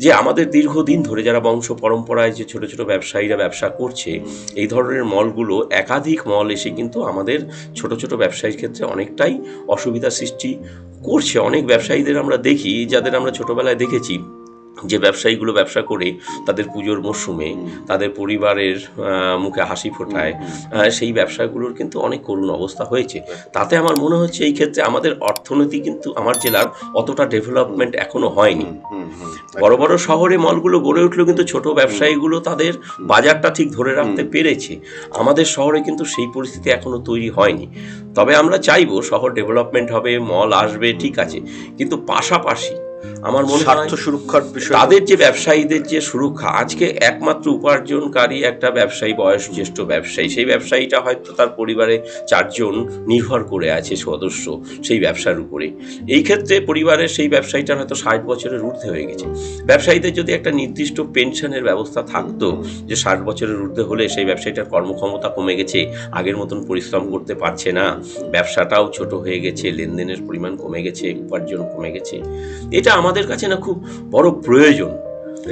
যে আমাদের দীর্ঘদিন ধরে যারা বংশ পরম্পরায় যে ছোট ছোট ব্যবসায়ীরা ব্যবসা করছে এই ধরনের মলগুলো একাধিক মল এসে কিন্তু আমাদের ছোট ছোট ব্যবসায়ীর ক্ষেত্রে অনেকটাই অসুবিধা সৃষ্টি করছে। অনেক ব্যবসায়ীদের আমরা দেখি যাদের আমরা ছোটবেলায় দেখেছি যে ব্যবসায়ীগুলো ব্যবসা করে তাদের পুজোর মরশুমে তাদের পরিবারের মুখে হাসি ফোটায় সেই ব্যবসাগুলোর কিন্তু অনেক করুণ অবস্থা হয়েছে। তাতে আমার মনে হচ্ছে এই ক্ষেত্রে আমাদের অর্থনীতি কিন্তু আমার জেলার অতটা ডেভেলপমেন্ট এখনও হয়নি। বড় বড় শহরে মলগুলো গড়ে উঠলেও কিন্তু ছোট ব্যবসায়ীগুলো তাদের বাজারটা ঠিক ধরে রাখতে পেরেছে। আমাদের শহরে কিন্তু সেই পরিস্থিতি এখনও তৈরি হয়নি। তবে আমরা চাইব শহর ডেভেলপমেন্ট হবে মল আসবে ঠিক আছে। কিন্তু পাশাপাশি আমার মনে হয় স্বার্থ সুরক্ষার বিষয় তাদের যে ব্যবসায়ীদের যে সুরক্ষা আজকে একমাত্র উপার্জনকারী একটা ব্যবসায়ী বয়স জ্যেষ্ঠ ব্যবসায়ী সেই ব্যবসায়ীটা হয়তো তার পরিবারে চারজন নির্ভর করে আছে সদস্য সেই ব্যবসার উপরে। এই ক্ষেত্রে পরিবারের সেই ব্যবসায়ীটার হয়তো ষাট বছরের ঊর্ধ্বে হয়ে গেছে। ব্যবসায়ীদের যদি একটা নির্দিষ্ট পেনশনের ব্যবস্থা থাকতো যে ষাট বছরের ঊর্ধ্বে হলে সেই ব্যবসায়ীটার কর্মক্ষমতা কমে গেছে আগের মতন পরিশ্রম করতে পারছে না ব্যবসাটাও ছোট হয়ে গেছে লেনদেনের পরিমাণ কমে গেছে উপার্জন কমে গেছে এটা আমাদের কাছে না খুব বড় প্রয়োজন।